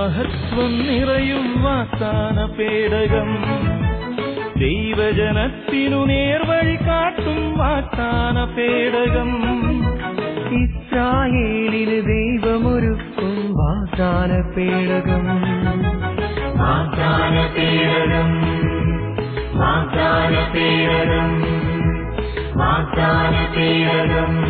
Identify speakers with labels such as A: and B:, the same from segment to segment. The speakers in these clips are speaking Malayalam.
A: മഹത്വം നിറയും പേടകം. ദൈവജനത്തിനു നേർവഴി കാട്ടും വാഗ്ദാന പേടകം.
B: ഇസ്രായേലിന് ദൈവമൊരുക്കും വാഗ്ദാന പേടകം.
A: വാഗ്ദാന പേടകം. വാഗ്ദാന പേടകം. വാഗ്ദാന പേടകം.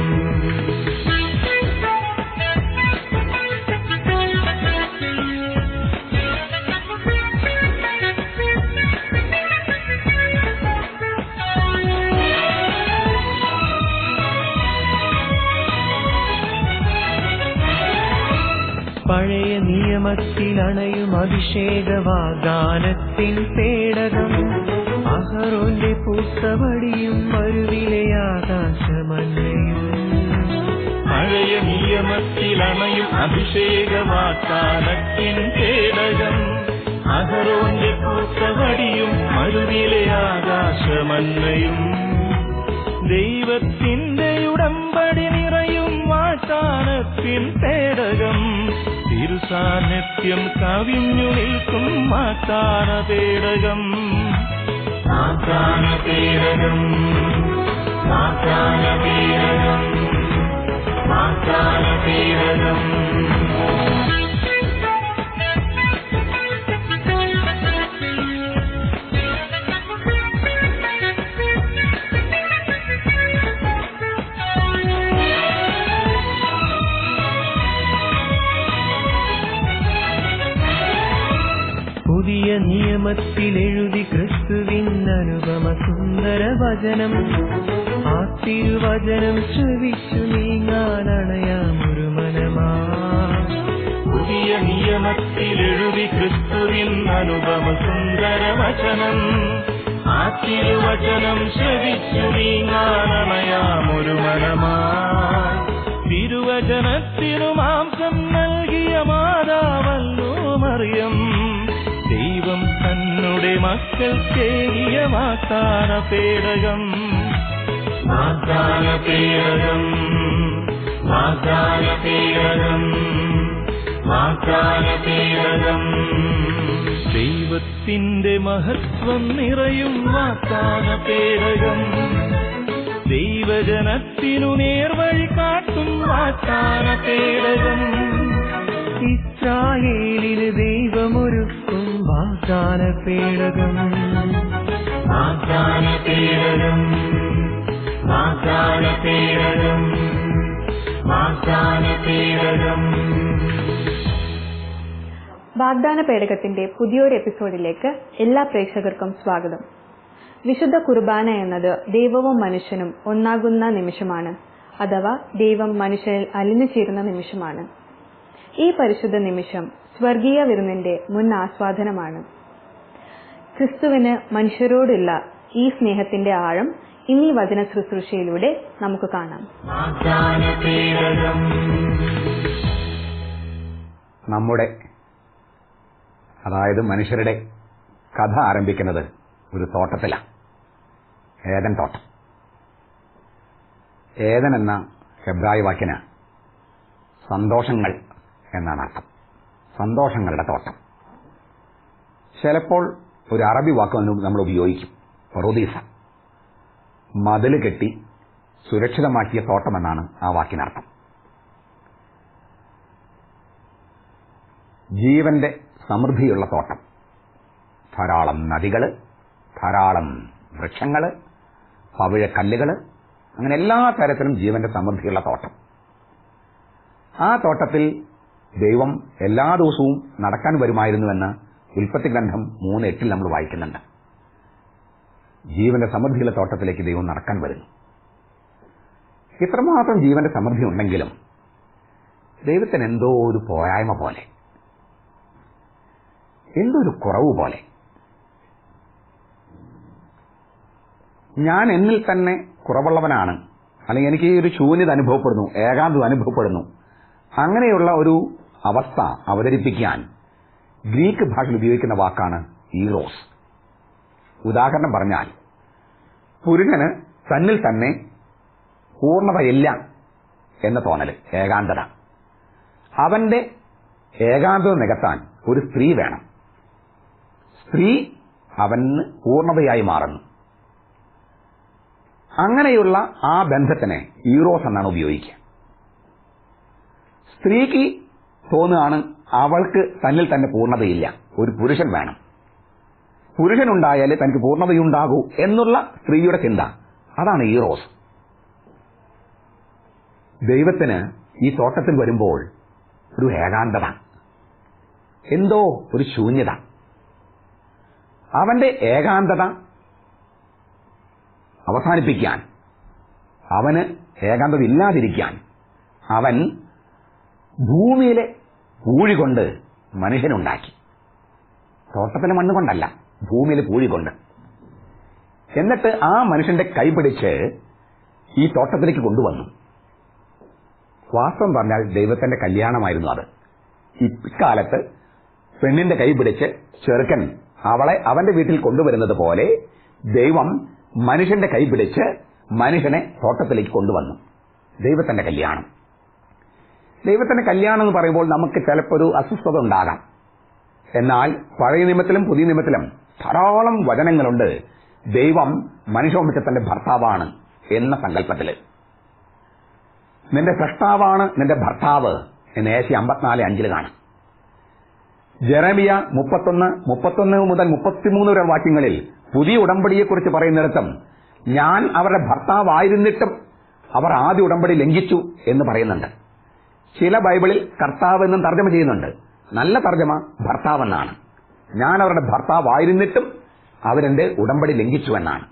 B: അണയും അഭിഷേക വാഗ്ദാനത്തിൻ പേടകം. അഹറോന്റെ പൂത്തവടിയും മരുവിലെ ആകാശമല്ലയും
A: പഴയ നിയമത്തിലണയും അഭിഷേക വാഗ്ദാനത്തിൻ പേടകം. അഹറോന്റെ പൂത്തവടിയും മരുവിലെ ആകാശമല്ലയും ദൈവത്തിന്റെ ഉടമ്പടി നിറയും വാഗ്ദാനത്തിൻ പേടകം. തിരുസാന്നിധ്യം കവിഞ്ഞു നിൽക്കും മാത്താന പേടകം മാത്താന പേടകം മാത്താന പേടകം മാത്താന പേടകം
B: എഴുതി ക്രിസ്തുവിൻ അനുപമ സുന്ദര വചനം. ആ തിരുവചനം ശ്രവിച്ചു നീങ്ങാൻ അണയാമൊരു മനമാ.
A: പുതിയ നിയമത്തിലെഴുതി ക്രിസ്തുവിൻ അനുപമ സുന്ദര വചനം. ആ തിരുവചനം ശ്രവിച്ചു നീങ്ങാനമയാമൊരു മനമാ. തിരുവചനത്തിനു മാംസം തന്നുടെ മക്കൾ കേകിയ വാഗ്ദാന പേടകം വാഗ്ദാന പേടകം വാഗ്ദാന പേടകം വാഗ്ദാന പേടകം ദൈവത്തിന്റെ മഹത്വം നിറയും വാഗ്ദാന പേടകം ദൈവജനത്തിനു നേർവഴി കാട്ടും വാഗ്ദാന പേടകം
B: ഇസ്രായേലിന് ദൈവമൊരുക്കും വാഗ്ദാന പീഡകം
A: ആഖ്യാന പീഡകം വാഗ്ദാന പീഡകം ആഖ്യാന പീഡകം
C: വാഗ്ദാന പേടകത്തിന്റെ പുതിയൊരു എപ്പിസോഡിലേക്ക് എല്ലാ പ്രേക്ഷകർക്കും സ്വാഗതം. വിശുദ്ധ കുർബാന എന്നത് ദൈവവും മനുഷ്യനും ഒന്നാകുന്ന നിമിഷമാണ് അഥവാ ദൈവം മനുഷ്യനിൽ അലിഞ്ഞു ചേരുന്ന നിമിഷമാണ്. ഈ പരിശുദ്ധ നിമിഷം സ്വർഗീയ വിരുന്നിന്റെ മുൻ ആസ്വാദനമാണ്. ക്രിസ്തുവിന് മനുഷ്യരോടുള്ള ഈ സ്നേഹത്തിന്റെ ആഴം ഇനി വചന ശുശ്രൂഷയിലൂടെ നമുക്ക് കാണാം.
D: നമ്മുടെ അതായത് മനുഷ്യരുടെ കഥ ആരംഭിക്കുന്നത് ഒരു തോട്ടത്തിലാണ് ഏതൻ തോട്ടം. ഏതൻ എന്ന ഹെബ്രായ വാക്കിന് സന്തോഷങ്ങൾ എന്നാണ് അർത്ഥം. സന്തോഷങ്ങളുടെ തോട്ടം. ചിലപ്പോൾ ഒരു അറബി വാക്ക് നമ്മൾ- ഉപയോഗിക്കും റൊദീസ മതിൽ കെട്ടി സുരക്ഷിതമാക്കിയ തോട്ടമെന്നാണ് ആ വാക്കിനർത്ഥം. ജീവന്റെ സമൃദ്ധിയുള്ള തോട്ടം. ധാരാളം നദികൾ ധാരാളം വൃക്ഷങ്ങൾ പവിഴക്കല്ലുകൾ അങ്ങനെ എല്ലാ തരത്തിലും ജീവന്റെ സമൃദ്ധിയുള്ള തോട്ടം. ആ തോട്ടത്തിൽ ദൈവം എല്ലാ ദിവസവും നടക്കാൻ വരുമായിരുന്നുവെന്ന് ഉൽപ്പത്തി ഗ്രന്ഥം മൂന്ന് എട്ടിൽ നമ്മൾ വായിക്കുന്നുണ്ട്. ജീവന്റെ സമൃദ്ധിയുള്ള തോട്ടത്തിലേക്ക് ദൈവം നടക്കാൻ വരുന്നു. ഇത്രമാത്രം ജീവന്റെ സമൃദ്ധി ഉണ്ടെങ്കിലും ദൈവത്തിന് എന്തോ ഒരു പോരായ്മ പോലെ എന്തോ ഒരു കുറവ് പോലെ. ഞാൻ എന്നിൽ തന്നെ കുറവുള്ളവനാണ്. അല്ലെങ്കിൽ എനിക്ക് ഒരു ശൂന്യത അനുഭവപ്പെടുന്നു ഏകാന്തം അനുഭവപ്പെടുന്നു. അങ്ങനെയുള്ള ഒരു അവസ്ഥ അവതരിപ്പിക്കാൻ ഗ്രീക്ക് ഭാഷയിൽ ഉപയോഗിക്കുന്ന വാക്കാണ് ഈറോസ്. ഉദാഹരണം പറഞ്ഞാൽ പുരുഷന് തന്നിൽ തന്നെ പൂർണതയില്ല എന്ന തോന്നൽ ഏകാന്തത. അവന്റെ ഏകാന്തത നികത്താൻ ഒരു സ്ത്രീ വേണം. സ്ത്രീ അവന് പൂർണതയായി മാറുന്നു. അങ്ങനെയുള്ള ആ ബന്ധത്തിന് ഈറോസ് എന്നാണ് ഉപയോഗിക്കുക. സ്ത്രീക്ക് തോന്നുകയാണ് അവൾക്ക് തന്നിൽ തന്നെ പൂർണതയില്ല. ഒരു പുരുഷൻ വേണം. പുരുഷനുണ്ടായാലേ തനിക്ക് പൂർണതയുണ്ടാകൂ എന്നുള്ള സ്ത്രീയുടെ ചിന്ത. അതാണ് ഈറോസ് ദൈവത്തിന് ഈ തോട്ടത്തിൽ വരുമ്പോൾ ഒരു ഏകാന്തത. എന്തോ ഒരു ശൂന്യത. അവന്റെ ഏകാന്തത അവസാനിപ്പിക്കാൻ അവന് ഏകാന്തത ഇല്ലാതിരിക്കാൻ അവൻ ഭൂമിയിലെ പൂഴി കൊണ്ട് മനുഷ്യനുണ്ടാക്കി. തോട്ടത്തിലെ മണ്ണ് കൊണ്ടല്ല ഭൂമിയിൽ പൂഴി കൊണ്ട് എന്നിട്ട് ആ മനുഷ്യന്റെ കൈപിടിച്ച് ഈ തോട്ടത്തിലേക്ക് കൊണ്ടുവന്നു. വാസ്തവം പറഞ്ഞാൽ ദൈവത്തിന്റെ കല്യാണമായിരുന്നു അത്. ഇക്കാലത്ത് പെണ്ണിന്റെ കൈ പിടിച്ച് ചെറുക്കൻ അവളെ അവന്റെ വീട്ടിൽ കൊണ്ടുവരുന്നത് പോലെ ദൈവം മനുഷ്യന്റെ കൈ പിടിച്ച് മനുഷ്യനെ തോട്ടത്തിലേക്ക് കൊണ്ടുവന്നു. ദൈവത്തിന്റെ കല്യാണം. ദൈവത്തിന്റെ കല്യാണം എന്ന് പറയുമ്പോൾ നമുക്ക് ചിലപ്പോൾ ഒരു അസ്വസ്ഥത ഉണ്ടാകാം. എന്നാൽ പഴയ നിയമത്തിലും പുതിയ നിയമത്തിലും ധാരാളം വചനങ്ങളുണ്ട്. ദൈവം മനുഷ്യവംശത്തിന്റെ ഭർത്താവാണ് എന്ന സങ്കല്പത്തിൽ നിന്റെ സൃഷ്ടാവാണ് നിന്റെ ഭർത്താവ് എന്ന് ഏശി അമ്പത്തിനാല് അഞ്ചിൽ കാണാം. ജെറമിയ മുപ്പത്തൊന്ന് മുപ്പത്തൊന്ന് മുതൽ മുപ്പത്തിമൂന്ന് വരെ വാക്യങ്ങളിൽ പുതിയ ഉടമ്പടിയെക്കുറിച്ച് പറയുന്നിടത്തും ഞാൻ അവരുടെ ഭർത്താവായിരുന്നിട്ടും അവർ ആദ്യ ഉടമ്പടി ലംഘിച്ചു എന്ന് പറയുന്നുണ്ട്. ചില ബൈബിളിൽ കർത്താവ് എന്നും തർജമ ചെയ്യുന്നുണ്ട്. നല്ല തർജമ ഭർത്താവെന്നാണ്. ഞാൻ അവരുടെ ഭർത്താവായിരുന്നിട്ടും അവരെന്റെ ഉടമ്പടി ലംഘിച്ചു എന്നാണ്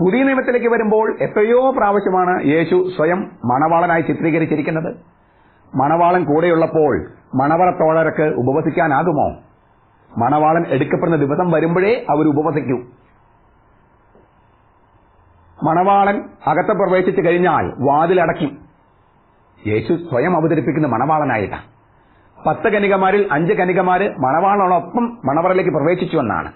D: പുതിയ നിയമത്തിലേക്ക് വരുമ്പോൾ എത്രയോ പ്രാവശ്യമാണ് യേശു സ്വയം മണവാളനായി ചിത്രീകരിച്ചിരിക്കുന്നത്. മണവാളൻ കൂടെയുള്ളപ്പോൾ മണവറത്തോഴർക്ക് ഉപവസിക്കാനാകുമോ? മണവാളൻ എടുക്കപ്പെടുന്ന ദിവസം വരുമ്പോഴേ അവർ ഉപവസിക്കൂ. മണവാളൻ അകത്ത് പ്രവേശിച്ചു കഴിഞ്ഞാൽ വാതിലടയ്ക്കും. യേശു സ്വയം അവതരിപ്പിക്കുന്ന മണവാളനായിട്ടാണ്. പത്ത് കനികമാരിൽ അഞ്ച് കനികമാര് മണവാളനോടൊപ്പം മണവറയിലേക്ക് പ്രവേശിച്ചു എന്നാണ്.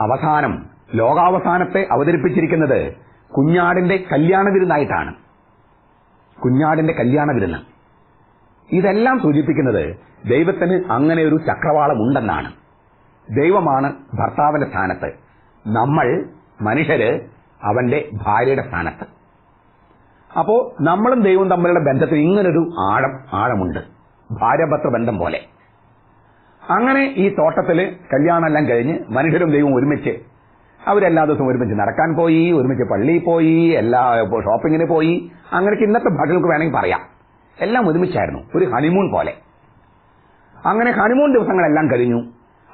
D: അവസാനം ലോകാവസാനത്തെ അവതരിപ്പിച്ചിരിക്കുന്നത് കുഞ്ഞാടിന്റെ കല്യാണ വിരുന്നായിട്ടാണ്. കുഞ്ഞാടിന്റെ കല്യാണ വിരുന്ന്. ഇതെല്ലാം സൂചിപ്പിക്കുന്നത് ദൈവത്തിന് അങ്ങനെ ഒരു ചക്രവാളം ഉണ്ടെന്നാണ് ദൈവമാണ് ഭർത്താവിന്റെ സ്ഥാനത്ത്. നമ്മൾ മനുഷ്യര് അവന്റെ ഭാര്യയുടെ സ്ഥാനത്ത്. അപ്പോ നമ്മളും ദൈവവും തമ്മിലുള്ള ബന്ധത്തിൽ ഇങ്ങനൊരു ആഴം ആഴമുണ്ട്. ഭാര്യഭർത്തൃ ബന്ധം പോലെ. അങ്ങനെ ഈ തോട്ടത്തിൽ കല്യാണമെല്ലാം കഴിഞ്ഞ് മനുഷ്യരും ദൈവവും ഒരുമിച്ച് അവരെല്ലാ ദിവസവും ഒരുമിച്ച് നടക്കാൻ പോയി ഒരുമിച്ച് പള്ളിയിൽ പോയി എല്ലാ ഷോപ്പിങ്ങിന് പോയി. അങ്ങനെയൊക്കെ ഇന്നത്തെ ഭാഗങ്ങൾക്ക് വേണമെങ്കിൽ പറയാം. എല്ലാം ഒരുമിച്ചായിരുന്നു. ഒരു ഹണിമൂൺ പോലെ. അങ്ങനെ ഹണിമൂൺ ദിവസങ്ങളെല്ലാം കഴിഞ്ഞു.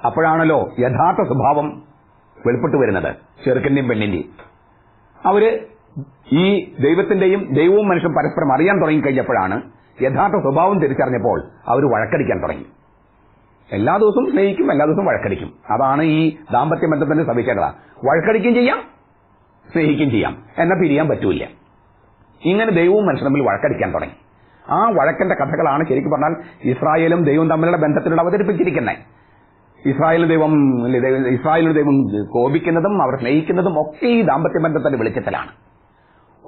D: അപ്പോഴാണല്ലോ യഥാർത്ഥ സ്വഭാവം വെളിപ്പെട്ടു വരുന്നത് ചെറുക്കന്റെയും പെണ്ണിന്റെയും. അവർ ഈ ദൈവത്തിന്റെയും ദൈവവും മനുഷ്യൻ പരസ്പരം അറിയാൻ തുടങ്ങി കഴിഞ്ഞപ്പോഴാണ് യഥാർത്ഥ സ്വഭാവം തിരിച്ചറിഞ്ഞപ്പോൾ അവർ വഴക്കടിക്കാൻ തുടങ്ങി. എല്ലാ ദിവസവും സ്നേഹിക്കും എല്ലാ ദിവസവും വഴക്കടിക്കും. അതാണ് ഈ ദാമ്പത്യ ബന്ധത്തിന്റെ സവിശേഷത. വഴക്കടിക്കും ചെയ്യാം സ്നേഹിക്കും ചെയ്യാം. എന്നാൽ പിരിയാൻ പറ്റൂല ഇങ്ങനെ ദൈവവും മനുഷ്യൻ തമ്മിൽ വഴക്കടിക്കാൻ തുടങ്ങി. ആ വഴക്കന്റെ കഥകളാണ് ശരിക്കും പറഞ്ഞാൽ ഇസ്രായേലും ദൈവവും തമ്മിലുള്ള ബന്ധത്തിലൂടെ അവതരിപ്പിച്ചിരിക്കുന്നത്. ഇസ്രായേൽ ദൈവം ഇസ്രായേലിന്റെ ദൈവം കോപിക്കുന്നതും അവർ സ്നേഹിക്കുന്നതും ഒക്കെ ഈ ദാമ്പത്യ ബന്ധത്തിന്റെ വെളിച്ചത്തിലാണ്.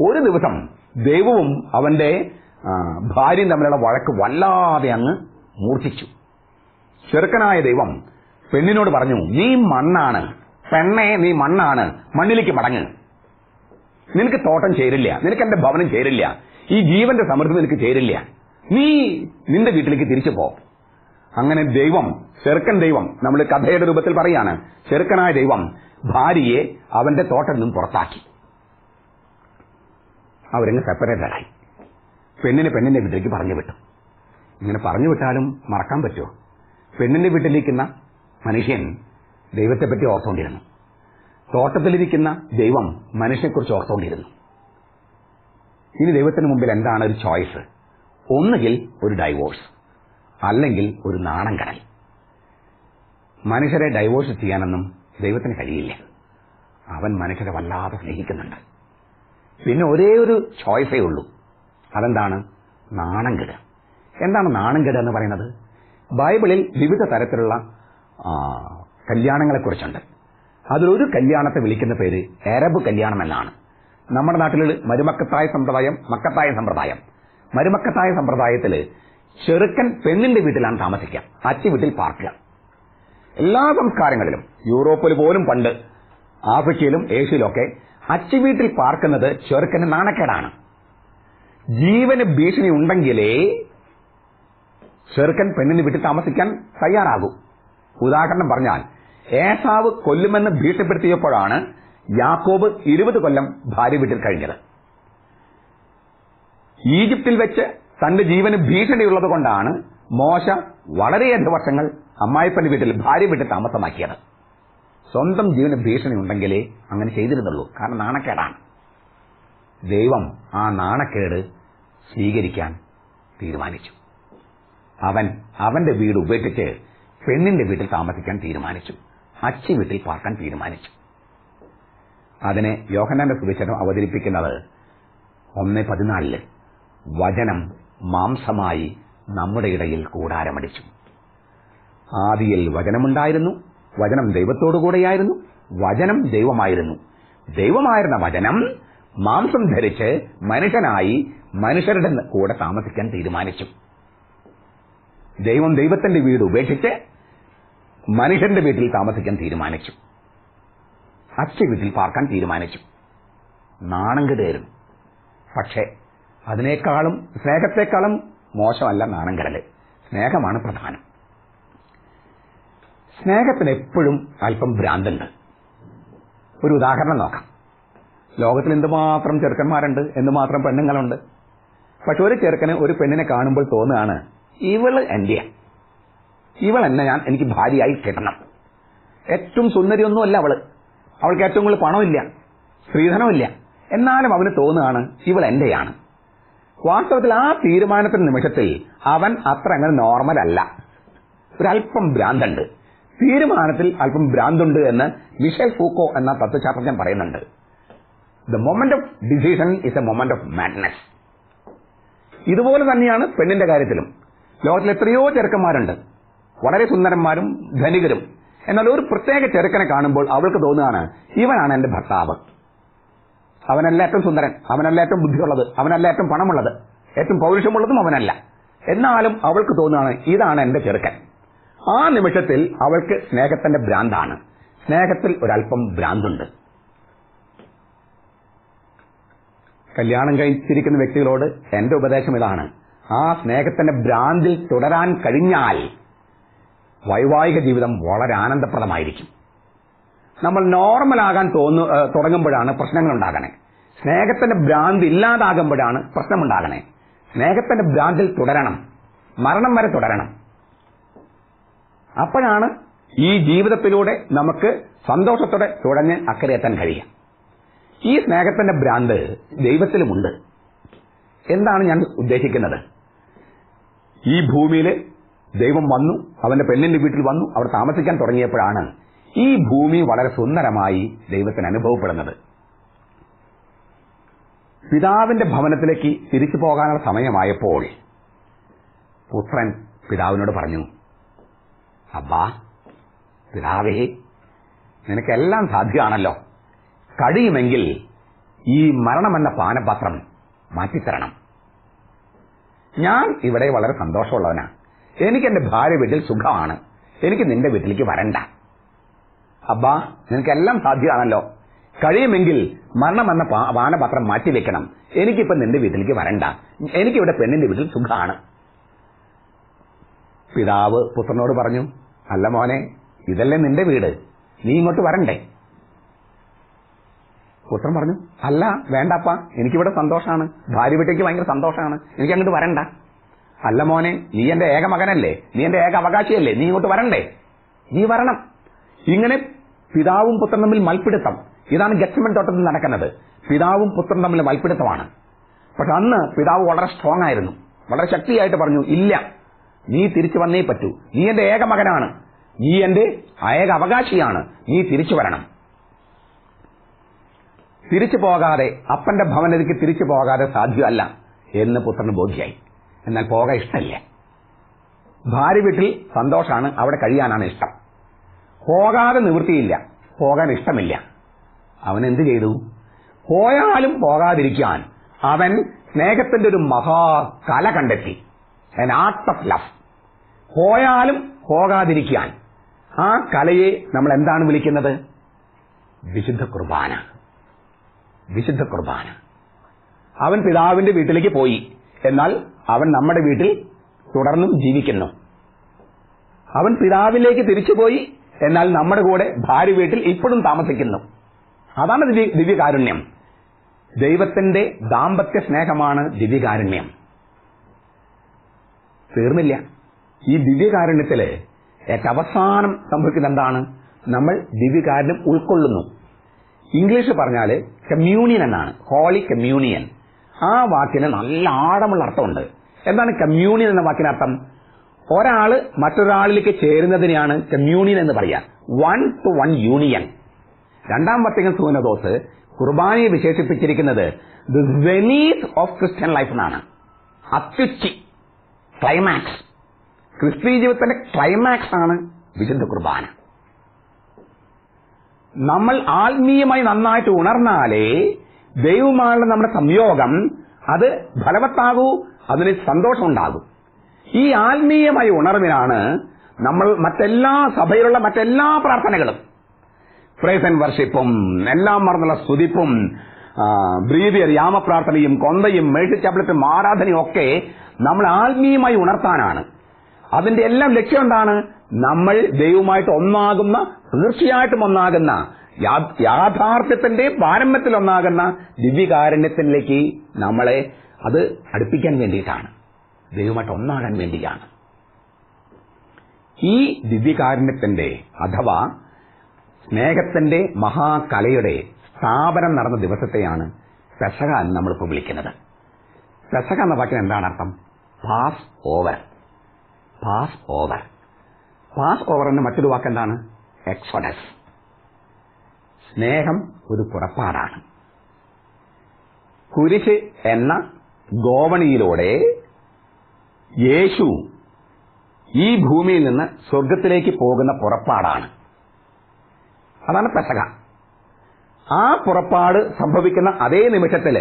D: ഒരു ദിവസം ദൈവവും അവന്റെ ഭാര്യയും തമ്മിലുള്ള വഴക്ക് വല്ലാതെ അങ്ങ് മൂർച്ഛിച്ചു. ചെറുക്കനായ ദൈവം പെണ്ണിനോട് പറഞ്ഞു നീ മണ്ണാണ്. പെണ്ണെ നീ മണ്ണാണ്. മണ്ണിലേക്ക് മടങ്ങ്. നിനക്ക് തോട്ടം ചേരില്ല. നിനക്ക് എന്റെ ഭവനം ചേരില്ല. ഈ ജീവന്റെ സമൃദ്ധി നിനക്ക് ചേരില്ല. നീ നിന്റെ വീട്ടിലേക്ക് തിരിച്ചു പോ. അങ്ങനെ ദൈവം ചെറുക്കൻ ദൈവം നമ്മൾ കഥയുടെ രൂപത്തിൽ പറയാണ് ചെറുക്കനായ ദൈവം ഭാര്യയെ അവന്റെ തോട്ടം നിന്നും പുറത്താക്കി. അവരങ്ങ് സെപ്പറേറ്റഡായി പെണ്ണിനെ പെണ്ണിന്റെ വീട്ടിലേക്ക് പറഞ്ഞു വിട്ടു. ഇങ്ങനെ പറഞ്ഞു വിട്ടാലും മറക്കാൻ പറ്റുമോ? പെണ്ണിന്റെ വീട്ടിലിരിക്കുന്ന മനുഷ്യൻ ദൈവത്തെപ്പറ്റി ഓർത്തുകൊണ്ടിരുന്നു തോട്ടത്തിലിരിക്കുന്ന ദൈവം മനുഷ്യനെക്കുറിച്ച് ഓർത്തുകൊണ്ടിരുന്നു ഇനി ദൈവത്തിന് മുമ്പിൽ എന്താണ് ഒരു ചോയ്സ് ഒന്നുകിൽ ഒരു ഡൈവോഴ്സ് അല്ലെങ്കിൽ ഒരു നാണം കടൽ. മനുഷ്യരെ ഡൈവോഴ്സ് ചെയ്യാനൊന്നും ദൈവത്തിന് കഴിയില്ല. അവൻ മനുഷ്യരെ വല്ലാതെ സ്നേഹിക്കുന്നുണ്ട്. പിന്നെ ഒരേ ഒരു ചോയ്സേ ഉള്ളൂ. അതെന്താണ്? നാണംകെട് എന്താണ് നാണംകെട് എന്ന് പറയുന്നത്? ബൈബിളിൽ വിവിധ തരത്തിലുള്ള കല്യാണങ്ങളെക്കുറിച്ചുണ്ട്. അതിലൊരു കല്യാണത്തെ വിളിക്കുന്ന പേര് അറബ് കല്യാണം എന്നാണ് നമ്മുടെ നാട്ടിൽ മരുമക്കത്തായ സമ്പ്രദായം മക്കത്തായ സമ്പ്രദായം. മരുമക്കത്തായ സമ്പ്രദായത്തിൽ ചെറുക്കൻ പെണ്ണിന്റെ വീട്ടിലാണ് താമസിക്കുക. അച്ഛ വീട്ടിൽ പാർക്കുക. എല്ലാ സംസ്കാരങ്ങളിലും യൂറോപ്പിൽ പോലും പണ്ട് ആഫ്രിക്കയിലും ഏഷ്യയിലും അച്ഛ വീട്ടിൽ പാർക്കുന്നത് ചെറുക്കന് നാണക്കേടാണ്. ജീവന് ഭീഷണി ഉണ്ടെങ്കിലേ ചെറുക്കൻ പെണ്ണിന് വീട്ടിൽ താമസിക്കാൻ തയ്യാറാകൂ. ഉദാഹരണം പറഞ്ഞാൽ ഏസാവ് കൊല്ലുമെന്ന് ഭീഷണിപ്പെടുത്തിയപ്പോഴാണ് യാക്കോബ് ഇരുപത് കൊല്ലം ഭാര്യ വീട്ടിൽ കഴിഞ്ഞത്. ഈജിപ്തിൽ വെച്ച് തന്റെ ജീവന് ഭീഷണിയുള്ളത് കൊണ്ടാണ് മോശ വളരെയധികം വർഷങ്ങൾ അമ്മായിപ്പന്റെ വീട്ടിൽ ഭാര്യ വീട്ടിൽ താമസമാക്കിയത്. സ്വന്തം ജീവന് ഭീഷണി ഉണ്ടെങ്കിലേ അങ്ങനെ ചെയ്തിരുന്നുള്ളൂ. കാരണം നാണക്കേടാണ്. ദൈവം ആ നാണക്കേട് സ്വീകരിക്കാൻ തീരുമാനിച്ചു. അവൻ അവന്റെ വീട് ഉപേക്ഷിച്ച് പെണ്ണിന്റെ വീട്ടിൽ താമസിക്കാൻ തീരുമാനിച്ചു. അച്ചി വീട്ടിൽ പാർക്കാൻ തീരുമാനിച്ചു. അതിനെ യോഹനാന്റെ സുവിശേഷം അവതരിപ്പിക്കുന്നത് ഒന്ന് പതിനാലിൽ വചനം മാംസമായി നമ്മുടെ ഇടയിൽ കൂടാരമടിച്ചു. ആദിയിൽ വചനമുണ്ടായിരുന്നു. വചനം ദൈവത്തോടുകൂടെയായിരുന്നു വചനം ദൈവമായിരുന്നു. ദൈവമായിരുന്ന വചനം മാംസം ധരിച്ച് മനുഷ്യനായി മനുഷ്യരുടെ കൂടെ താമസിക്കാൻ തീരുമാനിച്ചു. ദൈവം ദൈവത്തിന്റെ വീട് ഉപേക്ഷിച്ച് മനുഷ്യന്റെ വീട്ടിൽ താമസിക്കാൻ തീരുമാനിച്ചു. അച്ഛ വീട്ടിൽ പാർക്കാൻ തീരുമാനിച്ചു. നാണം കെടുകയായിരുന്നു. പക്ഷേ അതിനേക്കാളും സ്നേഹത്തെക്കാളും മോശമല്ല നാണം സ്നേഹമാണ് പ്രധാനം. സ്നേഹത്തിന് എപ്പോഴും അല്പം ഭ്രാന്തുണ്ട്. ഒരു ഉദാഹരണം നോക്കാം. ലോകത്തിൽ എന്തുമാത്രം ചെറുക്കന്മാരുണ്ട് എന്തുമാത്രം പെണ്ണുങ്ങളുണ്ട്. പക്ഷെ ഒരു ചെറുക്കന് ഒരു പെണ്ണിനെ കാണുമ്പോൾ തോന്നുകയാണ് ഇവൾ എന്റെ ഇവൾ എന്നെ ഞാൻ എനിക്ക് ഭാര്യയായി കിട്ടണം. ഏറ്റവും സുന്ദരിയൊന്നുമല്ല അവൾ. അവൾക്ക് ഏറ്റവും കൂടുതൽ പണമില്ല സ്ത്രീധനമില്ല. എന്നാലും അവന് തോന്നുകയാണ് ഇവൾ എന്റെയാണ്. വാസ്തവത്തിൽ ആ തീരുമാനത്തിന്റെ നിമിഷത്തിൽ അവൻ അത്ര അങ്ങനെ നോർമൽ അല്ല. ഒരല്പം ഭ്രാന്തുണ്ട്. തീരുമാനത്തിൽ അല്പം ഭ്രാന്തുണ്ട് എന്ന് മിഷേൽ ഫൂക്കോ എന്ന തത്വശാസ്ത്രജ്ഞൻ പറയുന്നുണ്ട്. The moment of decision is a moment of madness ഇതുപോലെ തന്നെയാണ് പെണ്ണിന്റെ കാര്യത്തിലും. ലോകത്തിൽ എത്രയോ ചെറുക്കന്മാരുണ്ട്. വളരെ സുന്ദരന്മാരും ധനികരും. എന്നാൽ ഒരു പ്രത്യേക ചെറുക്കനെ കാണുമ്പോൾ അവൾക്ക് തോന്നുകയാണ് ഇവനാണ് എന്റെ ഭർത്താവ്. അവനല്ല ഏറ്റവും സുന്ദരൻ അവനല്ല ഏറ്റവും ബുദ്ധിയുള്ളത് അവനല്ല ഏറ്റവും പണമുള്ളത് ഏറ്റവും പൗരുഷമുള്ളതും അവനല്ല. എന്നാലും അവൾക്ക് തോന്നുകയാണ് ഇതാണ് എന്റെ ചെറുക്കൻ. ആ നിമിഷത്തിൽ അവൾക്ക് സ്നേഹത്തിന്റെ ഭ്രാന്താണ്. സ്നേഹത്തിൽ ഒരല്പം ഭ്രാന്തുണ്ട്. കല്യാണം കഴിച്ചിരിക്കുന്ന വ്യക്തികളോട് എന്റെ ഉപദേശം ഇതാണ്. ആ സ്നേഹത്തിന്റെ ഭ്രാന്തിൽ തുടരാൻ കഴിഞ്ഞാൽ വൈവാഹിക ജീവിതം വളരെ ആനന്ദപ്രദമായിരിക്കും. നമ്മൾ നോർമൽ ആകാൻ തോന്നു തുടങ്ങുമ്പോഴാണ് പ്രശ്നങ്ങൾ ഉണ്ടാകണേ സ്നേഹത്തിന്റെ ഭ്രാന്ത് ഇല്ലാതാകുമ്പോഴാണ് പ്രശ്നമുണ്ടാകണേ. സ്നേഹത്തിന്റെ ഭ്രാന്തിൽ തുടരണം. മരണം വരെ തുടരണം. അപ്പോഴാണ് ഈ ജീവിതത്തിലൂടെ നമുക്ക് സന്തോഷത്തോടെ തുടങ്ങി അക്കരെ എത്താൻ കഴിയുക. ഈ സ്നേഹത്തിന്റെ ഭ്രാന്ത് ദൈവത്തിലുമുണ്ട്. എന്താണ് ഞാൻ ഉദ്ദേശിക്കുന്നത്? ഈ ഭൂമിയിൽ ദൈവം വന്നു അവന്റെ പെണ്ണിന്റെ വീട്ടിൽ വന്നു അവർ താമസിക്കാൻ തുടങ്ങിയപ്പോഴാണ് ഈ ഭൂമി വളരെ സുന്ദരമായി ദൈവത്തിന് അനുഭവപ്പെടുന്നത്. പിതാവിന്റെ ഭവനത്തിലേക്ക് തിരിച്ചു പോകാനുള്ള സമയമായപ്പോൾ പുത്രൻ പിതാവിനോട് പറഞ്ഞു അബ്ബാ പിതാവേ നിനക്കെല്ലാം സാധ്യമാണല്ലോ. കഴിയുമെങ്കിൽ ഈ മരണമെന്ന പാനപാത്രം മാറ്റിത്തരണം. ഞാൻ ഇവിടെ വളരെ സന്തോഷമുള്ളവനാണ് എനിക്ക് എന്റെ ഭാര്യ വീട്ടിൽ സുഖമാണ്. എനിക്ക് നിന്റെ വീട്ടിലേക്ക് വരണ്ട. അബ്ബാ നിനക്കെല്ലാം സാധ്യമാണല്ലോ. കഴിയുമെങ്കിൽ മരണമെന്ന പാനപാത്രം മാറ്റിവെക്കണം. എനിക്കിപ്പോ നിന്റെ വീട്ടിലേക്ക് വരണ്ട. എനിക്കിവിടെ പെണ്ണിന്റെ വീട്ടിൽ സുഖമാണ് പിതാവ് പുത്രനോട് പറഞ്ഞു അല്ല മോനെ ഇതല്ലേ നിന്റെ വീട്? നീ ഇങ്ങോട്ട് വരണ്ടേ? പുത്രൻ പറഞ്ഞു അല്ല വേണ്ടപ്പ എനിക്കിവിടെ സന്തോഷമാണ് ഭാര്യ വീട്ടേക്ക് ഭയങ്കര സന്തോഷമാണ് എനിക്ക് അങ്ങോട്ട് വരണ്ട. അല്ല മോനെ നീ എന്റെ ഏക മകനല്ലേ? നീ എന്റെ ഏക അവകാശിയല്ലേ? നീ ഇങ്ങോട്ട് വരണ്ടേ? നീ വരണം. ഇങ്ങനെ പിതാവും പുത്രൻ തമ്മിൽ മൽപ്പിടുത്തം. ഇതാണ് ഗച്ചമൻ തോട്ടത്തിൽ നടക്കുന്നത്. പിതാവും പുത്രൻ തമ്മിൽ മൽപ്പിടുത്തമാണ്. പക്ഷെ അന്ന് പിതാവ് വളരെ സ്ട്രോങ് ആയിരുന്നു. വളരെ ശക്തിയായിട്ട് പറഞ്ഞു ഇല്ല നീ തിരിച്ചു വന്നേ പറ്റൂ. നീ എന്റെ ഏക മകനാണ്. നീ എന്റെ ഏക അവകാശിയാണ് നീ തിരിച്ചു വരണം. തിരിച്ചു പോകാതെ അപ്പന്റെ ഭവനതിക്ക് തിരിച്ചു പോകാതെ സാധ്യമല്ല എന്ന് പുത്രന് ബോധ്യായി. എന്നാൽ പോകാൻ ഇഷ്ടമില്ല. ഭാര്യ വീട്ടിൽ സന്തോഷമാണ് അവിടെ കഴിയാനാണ് ഇഷ്ടം. പോകാതെ നിവൃത്തിയില്ല പോകാൻ ഇഷ്ടമില്ല. അവൻ എന്ത് ചെയ്തു? പോയാലും പോകാതിരിക്കാൻ അവൻ സ്നേഹത്തിന്റെ ഒരു മഹാ കല കണ്ടെത്തി. ആർട്ട് ഓഫ് ലവ് പോയാലും പോകാതിരിക്കാൻ ആ കലയെ നമ്മൾ എന്താണ് വിളിക്കുന്നത്? വിശുദ്ധ കുർബാന. വിശുദ്ധ കുർബാന. അവൻ പിതാവിന്റെ വീട്ടിലേക്ക് പോയി. എന്നാൽ അവൻ നമ്മുടെ വീട്ടിൽ തുടർന്നും ജീവിക്കുന്നു. അവൻ പിതാവിലേക്ക് തിരിച്ചുപോയി എന്നാൽ നമ്മുടെ കൂടെ ഭാര്യ വീട്ടിൽ ഇപ്പോഴും താമസിക്കുന്നു. അതാണ് ദിവ്യ ദിവ്യകാരുണ്യം. ദൈവത്തിന്റെ ദാമ്പത്യ സ്നേഹമാണ് ദിവ്യകാരുണ്യം. തീർന്നില്ല. ഈ ദിവ്യകാരുണ്യത്തിൽ ഏറ്റവും അവസാനം സംഭവിക്കുന്ന എന്താണ് നമ്മൾ ദിവ്യകാരനും ഉൾക്കൊള്ളുന്നു. ഇംഗ്ലീഷ് പറഞ്ഞാൽ കമ്മ്യൂണിയൻ എന്നാണ്. ഹോളി കമ്മ്യൂണിയൻ ആ വാക്കിന് നല്ല ആഴമുള്ള അർത്ഥമുണ്ട്. എന്താണ് കമ്മ്യൂണിയൻ എന്ന വാക്കിന് അർത്ഥം? ഒരാൾ മറ്റൊരാളിലേക്ക് ചേരുന്നതിനെയാണ് കമ്മ്യൂണിയൻ എന്ന് പറയാ. വൺ ടു വൺ യൂണിയൻ രണ്ടാം വത്തികൻ സൂനദോസ് കുർബാനയെ വിശേഷിപ്പിച്ചിരിക്കുന്നത് the Venice of Christian life എന്നാണ്. അത്യുച്ചി ക്ലൈമാക്സ് ക്രിസ്തീയ ജീവിതത്തിന്റെ ക്ലൈമാക്സ് ആണ് വിശുദ്ധ കുർബാന. നമ്മൾ ആത്മീയമായി നന്നായിട്ട് ഉണർന്നാലേ ദൈവമായുള്ള നമ്മുടെ സംയോഗം അത് ഫലവത്താകൂ അതിന് സന്തോഷം ഉണ്ടാകും ഈ ആത്മീയമായ ഉണർവിനാണ് നമ്മൾ മറ്റെല്ലാ സഭയിലുള്ള മറ്റെല്ലാ പ്രാർത്ഥനകളും പ്രേസൻ ആൻഡ് വർഷിപ്പും എല്ലാം മറന്നുള്ള സ്തുതിപ്പും ബ്രീതിയർ യാമപ്രാർത്ഥനയും കൊന്തയും മേഴ്ചച്ചപ്പളത്തും ആരാധനയും ഒക്കെ നമ്മൾ ആത്മീയമായി ഉണർത്താനാണ്. അതിന്റെ എല്ലാം ലക്ഷ്യം എന്താണ്? നമ്മൾ ദൈവമായിട്ട് ഒന്നാകുന്ന തീർച്ചയായിട്ടും ഒന്നാകുന്ന യാഥാർത്ഥ്യത്തിന്റെ പാരമ്യത്തിൽ ഒന്നാകുന്ന ദിവ്യകാരണ്യത്തിലേക്ക് നമ്മളെ അത് അടുപ്പിക്കാൻ വേണ്ടിയിട്ടാണ്. ദൈവമായിട്ട് ഒന്നാകാൻ വേണ്ടിയാണ്. ഈ ദിവ്യകാരണ്യത്തിന്റെ അഥവാ സ്നേഹത്തിന്റെ മഹാകലയുടെ സ്ഥാപനം നടന്ന ദിവസത്തെയാണ് പെസക എന്ന് നമ്മളിപ്പോൾ വിളിക്കുന്നത്. പെസക എന്ന വാക്കിന് എന്താണ് അർത്ഥം? Pass over pass over pass over എന്ന മറ്റൊരു വാക്ക് എന്താണ്? എക്സോഡസ് സ്നേഹം ഒരു പുറപ്പാടാണ്. കുരിശ് എന്ന ഗോവണിയിലൂടെ യേശു ഈ ഭൂമിയിൽ നിന്ന് സ്വർഗത്തിലേക്ക് പോകുന്ന പുറപ്പാടാണ്. അതാണ് പെസക. ആ പുറപ്പാട് സംഭവിക്കുന്ന അതേ നിമിഷത്തിൽ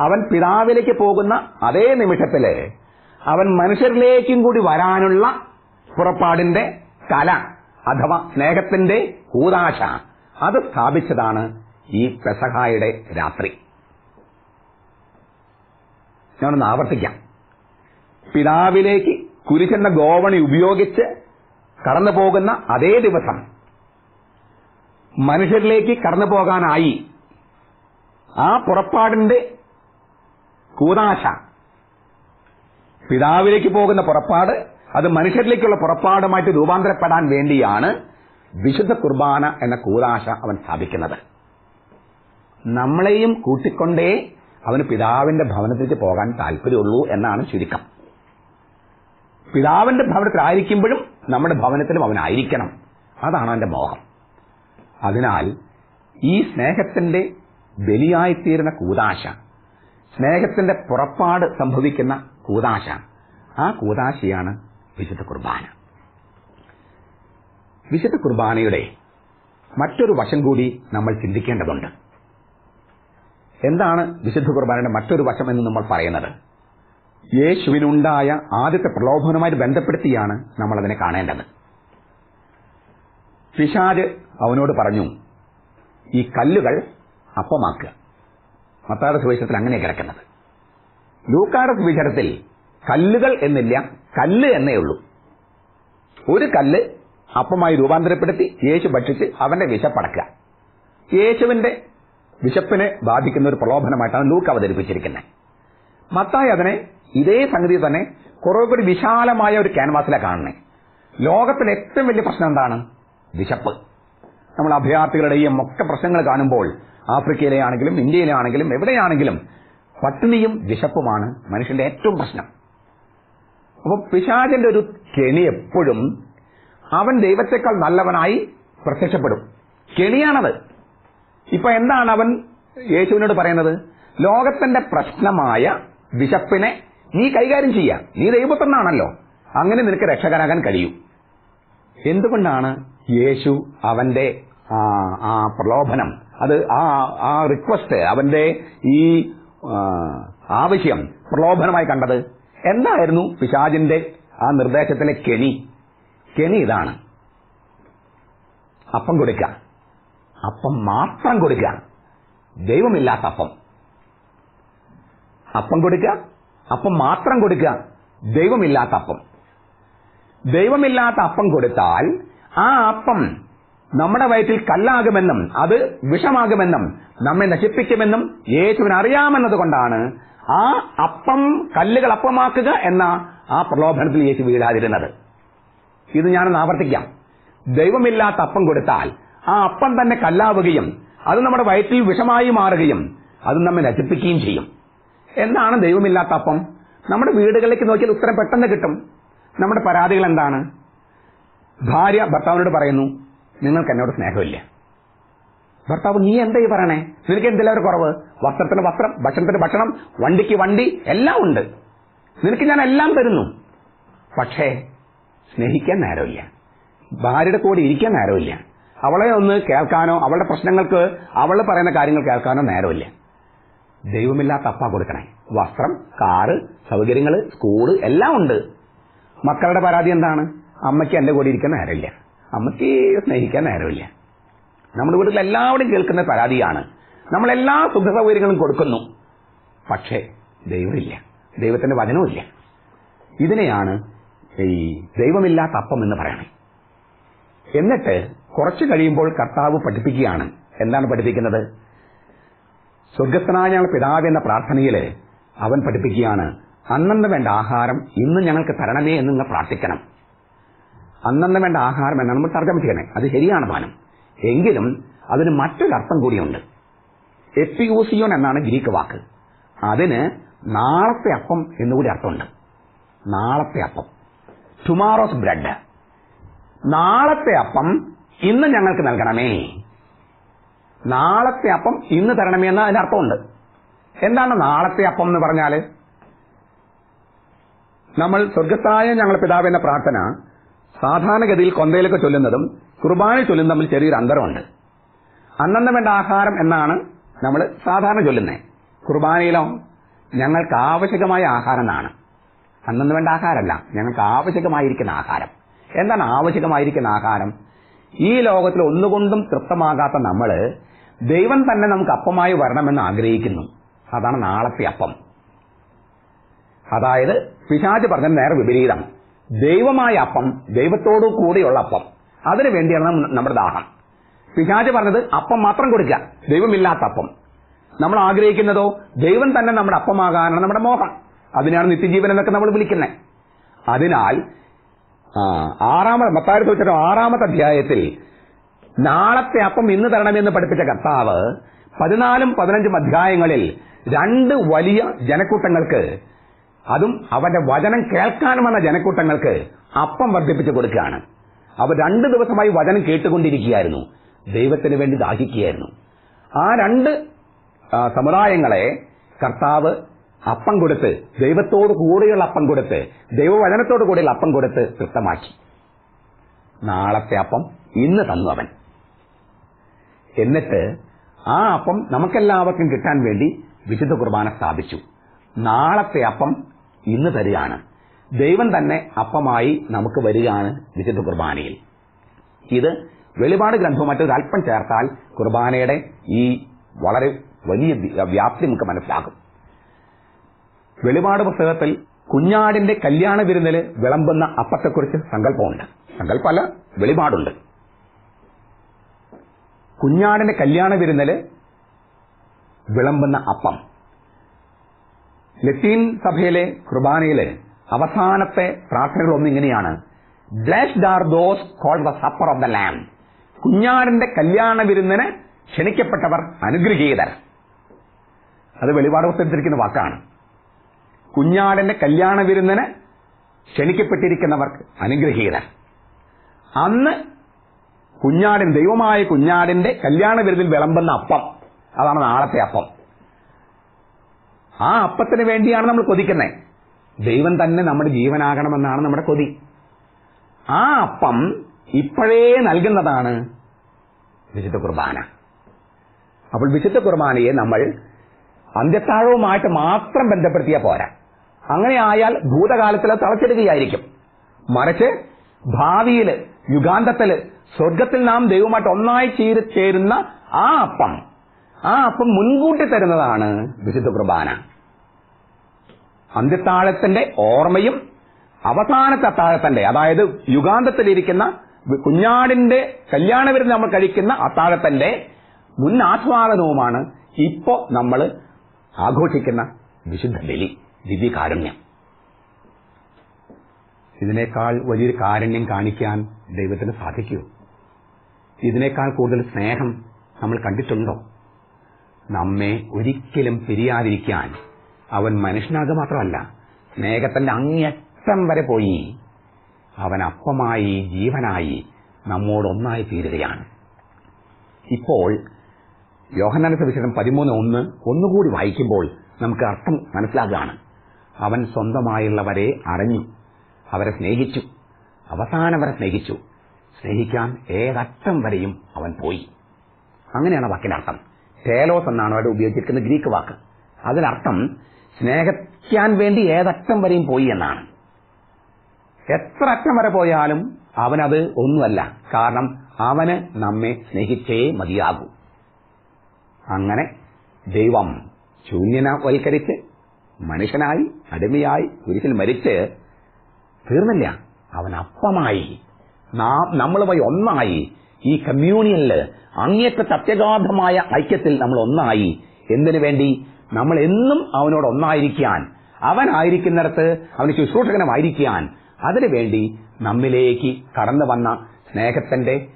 D: അവൻ പിതാവിലേക്ക് പോകുന്ന അതേ നിമിഷത്തിൽ അവൻ മനുഷ്യരിലേക്കും കൂടി വരാനുള്ള പുറപ്പാടിന്റെ കല അഥവാ സ്നേഹത്തിന്റെ കൂതാശ അത് സ്ഥാപിച്ചതാണ് ഈ പെസഹായുടെ രാത്രി. ഞാനൊന്ന് ആവർത്തിക്കാം. പിതാവിലേക്ക് കുരിശെന്ന ഗോവണി ഉപയോഗിച്ച് കടന്നു പോകുന്ന അതേ ദിവസം മനുഷ്യരിലേക്ക് കടന്നു പോകാനായി ആ പുറപ്പാടിന്റെ കൂതാശ പിതാവിലേക്ക് പോകുന്ന പുറപ്പാട് അത് മനുഷ്യരിലേക്കുള്ള പുറപ്പാടുമായിട്ട് രൂപാന്തരപ്പെടാൻ വേണ്ടിയാണ് വിശുദ്ധ കുർബാന എന്ന കൂതാശ അവൻ സ്ഥാപിക്കുന്നത്. നമ്മളെയും കൂട്ടിക്കൊണ്ടേ അവന് പിതാവിന്റെ ഭവനത്തിലേക്ക് പോകാൻ താല്പര്യമുള്ളൂ എന്നാണ് ചുരുക്കം. പിതാവിന്റെ ഭവനത്തിലായിരിക്കുമ്പോഴും നമ്മുടെ ഭവനത്തിലും അവനായിരിക്കണം അതാണ് അവന്റെ മോഹം. അതിനാൽ ഈ സ്നേഹത്തിന്റെ ബലിയായിത്തീരുന്ന കൂതാശ സ്നേഹത്തിന്റെ പുറപ്പാട് സംഭവിക്കുന്ന കൂതാശ ആ കൂതാശയാണ് വിശുദ്ധ കുർബാന. വിശുദ്ധ കുർബാനയുടെ മറ്റൊരു വശം കൂടി നമ്മൾ ചിന്തിക്കേണ്ടതുണ്ട്. എന്താണ് വിശുദ്ധ കുർബാനയുടെ മറ്റൊരു വശം എന്ന് നമ്മൾ പറയുന്നത്? യേശുവിനുണ്ടായ ആദ്യത്തെ പ്രലോഭനവുമായി ബന്ധപ്പെടുത്തിയാണ് നമ്മൾ അതിനെ കാണേണ്ടത്. പിശാജ് അവനോട് പറഞ്ഞു ഈ കല്ലുകൾ അപ്പമാക്കുക. മത്താത സുവിശേഷത്തിൽ അങ്ങനെ കിടക്കുന്നത്. ലൂക്കായുടെ സുവിശേഷത്തിൽ കല്ലുകൾ എന്നില്ല കല്ല് എന്നേ ഉള്ളൂ. ഒരു കല്ല് അപ്പമായി രൂപാന്തരപ്പെടുത്തി യേശു ഭക്ഷിച്ച് അവന്റെ വിശപ്പടക്കുക യേശുവിന്റെ വിശപ്പിനെ ബാധിക്കുന്ന ഒരു പ്രലോഭനമായിട്ടാണ് ലൂക്ക് അവതരിപ്പിച്ചിരിക്കുന്നത്. മത്തായി അതിനെ ഇതേ സംഗതി തന്നെ കുറേ കൂടി വിശാലമായ ഒരു ക്യാൻവാസിലെ കാണണേ ലോകത്തിലെ ഏറ്റവും വലിയ പ്രശ്നം എന്താണ്? വിശപ്പ്. നമ്മൾ അഭയാർത്ഥികളുടെയും ഒക്കെ പ്രശ്നങ്ങൾ കാണുമ്പോൾ ആഫ്രിക്കയിലെ ആണെങ്കിലും ഇന്ത്യയിലെ ആണെങ്കിലും എവിടെയാണെങ്കിലും പട്ടിണിയും വിശപ്പുമാണ് മനുഷ്യന്റെ ഏറ്റവും പ്രശ്നം. അപ്പൊ പിശാചന്റെ ഒരു കെണി എപ്പോഴും അവൻ ദൈവത്തെക്കാൾ നല്ലവനായി പ്രത്യക്ഷപ്പെടും. കെണിയാണത്. ഇപ്പൊ എന്താണ് അവൻ യേശുവിനോട് പറയുന്നത്? ലോകത്തിന്റെ പ്രശ്നമായ വിശപ്പിനെ നീ കൈകാര്യം ചെയ്യ. നീ ദൈവത്തെന്നാണല്ലോ അങ്ങനെ നിനക്ക് രക്ഷകനാകാൻ കഴിയും. എന്തുകൊണ്ടാണ് യേശു അവന്റെ ആ, പ്രലോഭനം? അത് ആ ആ റിക്വസ്റ്റ് അവന്റെ ഈ ആവശ്യം പ്രലോഭനമായി കണ്ടത് എന്തായിരുന്നു പിശാജിന്റെ ആ നിർദ്ദേശത്തിലെ കെണി? കെണി ഇതാണ്. അപ്പം കൊടുക്കുക അപ്പം മാത്രം കൊടുക്കുക ദൈവമില്ലാത്ത അപ്പം. അപ്പം കൊടുക്കുക അപ്പം മാത്രം കൊടുക്കുക ദൈവമില്ലാത്ത അപ്പം. ദൈവമില്ലാത്ത അപ്പം കൊടുത്താൽ ആ അപ്പം നമ്മുടെ വയറ്റിൽ കല്ലാകുമെന്നും അത് വിഷമാകുമെന്നും നമ്മെ നശിപ്പിക്കുമെന്നും യേശുവിന് അറിയാമെന്നത് കൊണ്ടാണ് ആ അപ്പം കല്ലുകൾ അപ്പമാക്കുക എന്ന ആ പ്രലോഭനത്തിൽ യേശു വീഴാതിരുന്നത്. ഇത് ഞാനൊന്ന് ആവർത്തിക്കാം. ദൈവമില്ലാത്ത അപ്പം കൊടുത്താൽ ആ അപ്പം തന്നെ കല്ലാവുകയും അത് നമ്മുടെ വയറ്റിൽ വിഷമായി മാറുകയും അത് നമ്മെ നശിപ്പിക്കുകയും ചെയ്യും. എന്താണ് ദൈവമില്ലാത്ത അപ്പം? നമ്മുടെ വീടുകളിലേക്ക് നോക്കിയാൽ ഉത്തരം പെട്ടെന്ന് കിട്ടും. നമ്മുടെ പരാതികൾ എന്താണ്? ഭാര്യ ഭർത്താവിനോട് പറയുന്നു നിങ്ങൾക്ക് എന്നോട് സ്നേഹമില്ല. ഭർത്താവ് നീ എന്താ ഈ പറയണേ? നിനക്ക് എന്തെല്ലാം ഒരു കുറവ്? വസ്ത്രത്തിന് വസ്ത്രം ഭക്ഷണത്തിന് ഭക്ഷണം വണ്ടിക്ക് വണ്ടി എല്ലാം ഉണ്ട്. നിനക്ക് ഞാൻ എല്ലാം തരുന്നു. പക്ഷേ സ്നേഹിക്കാൻ നേരമില്ല. ഭാര്യയുടെ കൂടെ ഇരിക്കാൻ നേരമില്ല. അവളെ ഒന്ന് കേൾക്കാനോ അവളുടെ പ്രശ്നങ്ങൾക്ക് അവൾ പറയുന്ന കാര്യങ്ങൾ കേൾക്കാനോ നേരമില്ല. ദൈവമില്ലാത്ത അപ്പ കൊടുക്കണേ. വസ്ത്രം കാറ് സൗകര്യങ്ങൾ സ്കൂൾ എല്ലാം ഉണ്ട്. മക്കളുടെ പരാതി എന്താണ്? അമ്മയ്ക്ക് എന്റെ കൂടെ ഇരിക്കാൻ നേരമില്ല. അമ്മയ്ക്ക് സ്നേഹിക്കാൻ നേരമില്ല. നമ്മുടെ വീട്ടിൽ എല്ലാവരും കേൾക്കുന്ന പരാതിയാണ്. നമ്മൾ എല്ലാ സുഖ സൗകര്യങ്ങളും കൊടുക്കുന്നു. പക്ഷേ ദൈവമില്ല. ദൈവത്തിന്റെ വചനവുമില്ല. ഇതിനെയാണ് ഈ ദൈവമില്ലാത്ത അപ്പം എന്ന് പറയണേ എന്നിട്ട് കുറച്ചു കഴിയുമ്പോൾ കർത്താവ് പഠിപ്പിക്കുകയാണ്. എന്താണ് പഠിപ്പിക്കുന്നത്? സ്വർഗസ്ഥനായ ഞങ്ങൾ പിതാവ് എന്ന പ്രാർത്ഥനയിൽ അവൻ പഠിപ്പിക്കുകയാണ് അന്നന്ന് വേണ്ട ആഹാരം ഇന്ന് ഞങ്ങൾക്ക് തരണമേ എന്ന് പ്രാർത്ഥിക്കണം. അന്നന്ന് വേണ്ട ആഹാരം എന്നാണ് നമ്മൾ തർജമ ചെയ്യണേ. അത് ശരിയാണ് താനും എങ്കിലും അതിന് മറ്റൊരർത്ഥം കൂടിയുണ്ട്. എപ്പിയൂസിയോൻ എന്നാണ് ഗ്രീക്ക് വാക്ക്. അതിന് നാളത്തെ അപ്പം എന്നുകൂടി അർത്ഥമുണ്ട്. നാളത്തെ അപ്പം. ടുമാറോസ് ബ്രെഡ് നാളത്തെ അപ്പം ഇന്ന് ഞങ്ങൾക്ക് നൽകണമേ. നാളത്തെ അപ്പം ഇന്ന് തരണമേ എന്ന് അതിന് അർത്ഥമുണ്ട്. എന്താണ് നാളത്തെ അപ്പം എന്ന് പറഞ്ഞാൽ നമ്മൾ സ്വർഗത്തായ ഞങ്ങളുടെ പിതാവിന്റെ പ്രാർത്ഥന സാധാരണഗതിയിൽ കൊന്തയിലൊക്കെ ചൊല്ലുന്നതും കുർബാന ചൊല്ലുന്നതും തമ്മിൽ ചെറിയൊരു അന്തരമുണ്ട്. അന്നന്ന് വേണ്ട ആഹാരം എന്നാണ് നമ്മൾ സാധാരണ ചൊല്ലുന്നത് കുർബാനയിലോ ഞങ്ങൾക്ക് ആവശ്യകമായ ആഹാരം എന്നാണ്. അന്നന്ന് വേണ്ട ആഹാരമല്ല ഞങ്ങൾക്ക് ആവശ്യകമായിരിക്കുന്ന ആഹാരം. എന്താണ് ആവശ്യകമായിരിക്കുന്ന ആഹാരം? ഈ ലോകത്തിൽ ഒന്നുകൊണ്ടും തൃപ്തമാകാത്ത നമ്മൾ ദൈവം തന്നെ നമുക്ക് അപ്പമായി വരണമെന്ന് ആഗ്രഹിക്കുന്നു. അതാണ് നാളത്തെ അപ്പം. അതായത് പിശാജ് പറഞ്ഞ നേരെ വിപരീതം. ദൈവമായ അപ്പം ദൈവത്തോടു കൂടെയുള്ള അപ്പം. അതിനു വേണ്ടിയാണ് നമ്മ- നമ്മുടെ ദാഹം. പിശാജ് പറഞ്ഞത് അപ്പം മാത്രം കൊടുക്കുക ദൈവമില്ലാത്ത അപ്പം. നമ്മൾ ആഗ്രഹിക്കുന്നതോ ദൈവം തന്നെ നമ്മുടെ അപ്പമാകാനാണ് നമ്മുടെ മോഹം. അതിനാണ് നിത്യജീവൻ എന്നൊക്കെ നമ്മൾ വിളിക്കുന്നത് അതിനാൽ ആറാമത് മത്താരി ചോദിച്ചിട്ട് ആറാമത്തെ അധ്യായത്തിൽ നാളത്തെ അപ്പം ഇന്ന് തരണമെന്ന് പഠിപ്പിച്ച കർത്താവ് പതിനാലും പതിനഞ്ചും അധ്യായങ്ങളിൽ രണ്ട് വലിയ ജനക്കൂട്ടങ്ങൾക്ക് അതും അവന്റെ വചനം കേൾക്കാൻ വന്ന ജനക്കൂട്ടങ്ങൾക്ക് അപ്പം വർദ്ധിപ്പിച്ചു കൊടുക്കുകയാണ്. അവർ രണ്ട് ദിവസമായി വചനം കേട്ടുകൊണ്ടിരിക്കുകയായിരുന്നു. ദൈവത്തിന് വേണ്ടി ദാഹിക്കുകയായിരുന്നു. ആ രണ്ട് സമുദായങ്ങളെ കർത്താവ് അപ്പം കൊടുത്ത് ദൈവത്തോട് കൂടെയുള്ള അപ്പം കൊടുത്ത് ദൈവവചനത്തോട് കൂടെയുള്ള അപ്പം കൊടുത്ത് തൃപ്തമാക്കി. നാളത്തെ അപ്പം ഇന്ന് തന്നു അവൻ. എന്നിട്ട് ആ അപ്പം നമുക്കെല്ലാവർക്കും കിട്ടാൻ വേണ്ടി വിശുദ്ധ കുർബാന സ്ഥാപിച്ചു. നാളത്തെ അപ്പം ഇന്ന് തരികയാണ്. ദൈവം തന്നെ അപ്പമായി നമുക്ക് വരികയാണ് വിശുദ്ധ കുർബാനയിൽ. ഇത് വെളിപാട് ഗ്രന്ഥവും മറ്റൊരു അല്പം ചേർത്താൽ കുർബാനയുടെ ഈ വളരെ വലിയ വ്യാപ്തി നമുക്ക് മനസ്സിലാകും. വെളിപാട് പുസ്തകത്തിൽ കുഞ്ഞാടിന്റെ കല്യാണ വിരുന്നിൽ വിളമ്പുന്ന അപ്പത്തെക്കുറിച്ച് സങ്കല്പമുണ്ട്. സങ്കല്പമല്ല വെളിപാടുണ്ട്. കുഞ്ഞാടിന്റെ കല്യാണ വിരുന്നിൽ വിളമ്പുന്ന അപ്പം. ലത്തീൻ സഭയിലെ കുർബാനയിലെ അവസാനത്തെ പ്രാർത്ഥനകൾ ഒന്നിങ്ങനെയാണ് blessed those supper of the കുഞ്ഞാടിന്റെ കല്യാണ വിരുന്നിന് ക്ഷണിക്കപ്പെട്ടവർ അനുഗ്രഹീതർ. അത് വെളിപാട് പുസ്തകത്തിരിക്കുന്ന വാക്കാണ്. കുഞ്ഞാടിന്റെ കല്യാണ വിരുന്നിന് ക്ഷണിക്കപ്പെട്ടിരിക്കുന്നവർക്ക് അനുഗ്രഹീതർ. അന്ന് കുഞ്ഞാടിൻ ദൈവമായ കുഞ്ഞാടിന്റെ കല്യാണ വിരുന്നിൽ വിളമ്പുന്ന അപ്പം അതാണ് നാളത്തെ അപ്പം. ആ അപ്പത്തിന് വേണ്ടിയാണ് നമ്മൾ കൊതിക്കുന്നത് ദൈവം തന്നെ നമ്മുടെ ജീവനാകണമെന്നാണ് നമ്മുടെ കൊതി. ആ അപ്പം ഇപ്പോഴേ നൽകുന്നതാണ് വിശുദ്ധ കുർബാന. അപ്പോൾ വിശുദ്ധ കുർബാനയെ നമ്മൾ അന്ത്യത്താഴവുമായിട്ട് മാത്രം ബന്ധപ്പെടുത്തിയാൽ പോരാ. അങ്ങനെ ആയാൽ ഭൂതകാലത്തിൽ തളച്ചിടുകയായിരിക്കും. മറിച്ച് ഭാവിയിൽ യുഗാന്തത്തിൽ സ്വർഗത്തിൽ നാം ദൈവമായിട്ട് ഒന്നായി ചേരുന്ന ആ അപ്പം ആ അപ്പം മുൻകൂട്ടി തരുന്നതാണ് വിശുദ്ധ കുർബാന. അന്ത്യത്താഴത്തിന്റെ ഓർമ്മയും അവസാനത്തെ അത്താഴത്തിന്റെ അതായത് യുഗാന്തത്തിലിരിക്കുന്ന കുഞ്ഞാടിന്റെ കല്യാണ വിരുന്ന് നമ്മൾ കഴിക്കുന്ന അത്താഴത്തിന്റെ മുൻ ആസ്വാദനവുമാണ് ഇപ്പോ നമ്മൾ ആഘോഷിക്കുന്ന വിശുദ്ധ ബലി ദിവ്യ കാരുണ്യം ഇതിനേക്കാൾ വലിയൊരു കാരുണ്യം കാണിക്കാൻ ദൈവത്തിന് സാധിക്കൂ. ഇതിനേക്കാൾ കൂടുതൽ സ്നേഹം നമ്മൾ കണ്ടിട്ടുണ്ടോ? നമ്മെ ഒരിക്കലും പിരിയാതിരിക്കാൻ അവൻ മനുഷ്യനാകുക മാത്രമല്ല സ്നേഹത്തിന്റെ അങ്ങേറ്റം വരെ പോയി അവൻ അപ്പമായി ജീവനായി നമ്മോടൊന്നായി തീരുകയാണ്. ഇപ്പോൾ യോഹനാന സവിശേഷം പതിമൂന്ന് ഒന്ന് ഒന്നുകൂടി വായിക്കുമ്പോൾ നമുക്ക് അർത്ഥം മനസ്സിലാകുകയാണ്. അവൻ സ്വന്തമായുള്ളവരെ അറിഞ്ഞു അവരെ സ്നേഹിച്ചു അവസാനം വരെ സ്നേഹിച്ചു. സ്നേഹിക്കാൻ ഏതറ്റം വരെയും അവൻ പോയി. അങ്ങനെയാണ് വാക്കിന്റെ അർത്ഥം. ടേലോസ് എന്നാണ് അവിടെ ഉപയോഗിച്ചിരിക്കുന്ന ഗ്രീക്ക് വാക്ക്. അതിനർത്ഥം സ്നേഹിക്കാൻ വേണ്ടി ഏതറ്റം വരെയും പോയി എന്നാണ്. എത്ര അറ്റം വരെ പോയാലും അവനത് ഒന്നുമല്ല. കാരണം അവന് നമ്മെ സ്നേഹിച്ചേ മതിയാകൂ. അങ്ങനെ ദൈവം ശൂന്യനവൽക്കരിച്ച് മനുഷ്യനായി അടിമയായി കുരിശിൽ മരിച്ച് തീർന്നില്ല. അവൻ അപ്പമായി നാം നമ്മളുമായി ഒന്നായി ഈ കമ്മ്യൂണിയനിൽ അങ്ങേറ്റ സത്യഗാഥമായ ഐക്യത്തിൽ നമ്മൾ ഒന്നായി. എന്തിനു വേണ്ടി? നമ്മൾ എന്നും അവനോട് ഒന്നായിരിക്കാൻ. അവനായിരിക്കുന്നിടത്ത് അവന് ശുശ്രൂഷകനമായിരിക്കാൻ. അതിനുവേണ്ടി നമ്മിലേക്ക് കടന്നു വന്ന സ്നേഹത്തിന്റെ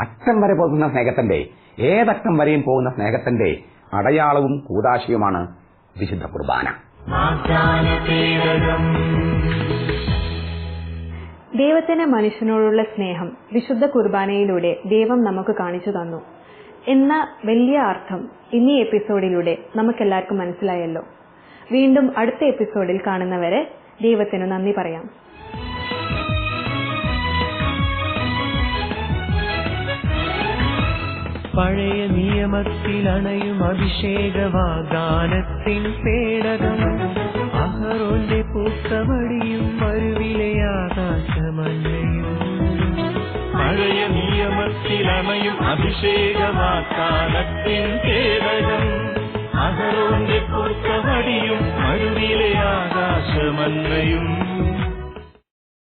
D: അറ്റം വരെ പോകുന്ന സ്നേഹത്തിന്റെ ഏതറ്റം വരെയും പോകുന്ന സ്നേഹത്തിന്റെ അടയാളവും കൂതാശയുമാണ് വിശുദ്ധ കുർബാന.
C: ദൈവത്തിന് മനുഷ്യനോടുള്ള സ്നേഹം വിശുദ്ധ കുർബാനയിലൂടെ ദൈവം നമുക്ക് കാണിച്ചു തന്നു. എന്ന വലിയ അർത്ഥം ഇന്നീ എപ്പിസോഡിലൂടെ നമുക്കെല്ലാവർക്കും മനസ്സിലായല്ലോ. വീണ്ടും അടുത്ത എപ്പിസോഡിൽ കാണുന്നവരെ ദൈവത്തിനു നന്ദി പറയാം.
B: പഴയ നിയമത്തിൽ അണയും അഭിഷേക വാഗ്ദാനത്തിൻ പേടകം അഹറോന്റെ പൂക്കവടിയും മരുവിലെ ആകാശമഞ്ഞയും
A: പഴയ നിയമത്തിലമയും അഭിഷേകമാക്കാലത്തിൻ പേടകം അഹരോന്റെ പൂർത്തവടിയും മരുവിലെ ആകാശമന്നയും